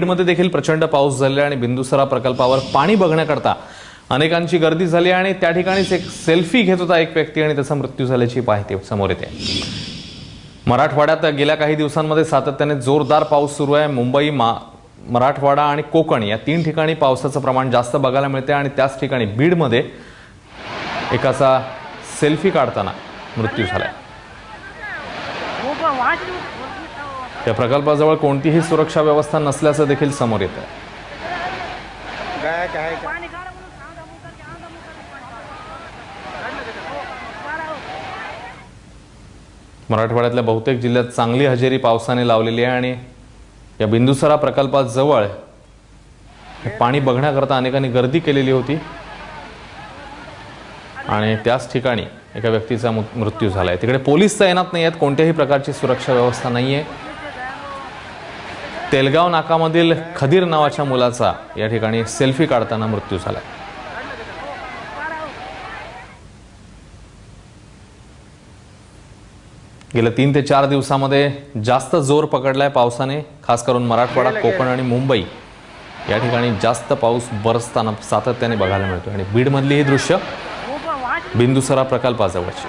बीडमध्ये देखील प्रचंड पाऊस झालेला आणि बिंदुसरा प्रकल्पावर पाणी बघण्याकरता अनेकांची गर्दी झाली आणि त्या ठिकाणीच एक सेल्फी घेत होता एक व्यक्ती आणि त्याचा मृत्यू झाल्याची माहिती समोर येते. मराठवाड्यात गेल्या काही दिवसांमध्ये सातत्याने जोरदार पाऊस सुरू आहे. मुंबई मा मराठवाडा आणि कोकण या तीन ठिकाणी पावसाचं प्रमाण जास्त बघायला मिळते आणि त्याच ठिकाणी बीडमध्ये एकाचा सेल्फी काढताना मृत्यू झाला या प्रकल्पाजवळ कोणतीही सुरक्षा व्यवस्था नसल्याचं देखील समोर येत आहे मराठवाड्यातल्या बहुतेक जिल्ह्यात चांगली हजेरी पावसाने लावलेली आहे आणि या बिंदुसरा प्रकल्पाजवळ पाणी बघण्याकरता अनेकांनी गर्दी केलेली होती. आणि त्याच ठिकाणी एका व्यक्तीचा मृ- मृत्यू आहे तिकडे पोलीस तैनात नाही आहेत कोणत्याही प्रकारची सुरक्षा व्यवस्था नाही आहे तेलगाव नाकामधील खदीर नावाच्या मुलाचा या ठिकाणी सेल्फी काढताना मृत्यू झालाय गेल्या तीन ते चार दिवसामध्ये जास्त जोर पकडलाय पावसाने खास करून मराठवाडा कोकण आणि मुंबई. या ठिकाणी जास्त पाऊस बरसताना सातत्याने बघायला मिळतो आणि बीडमधली ही दृश्य बिंदुसरा प्रकल्पाजवळची.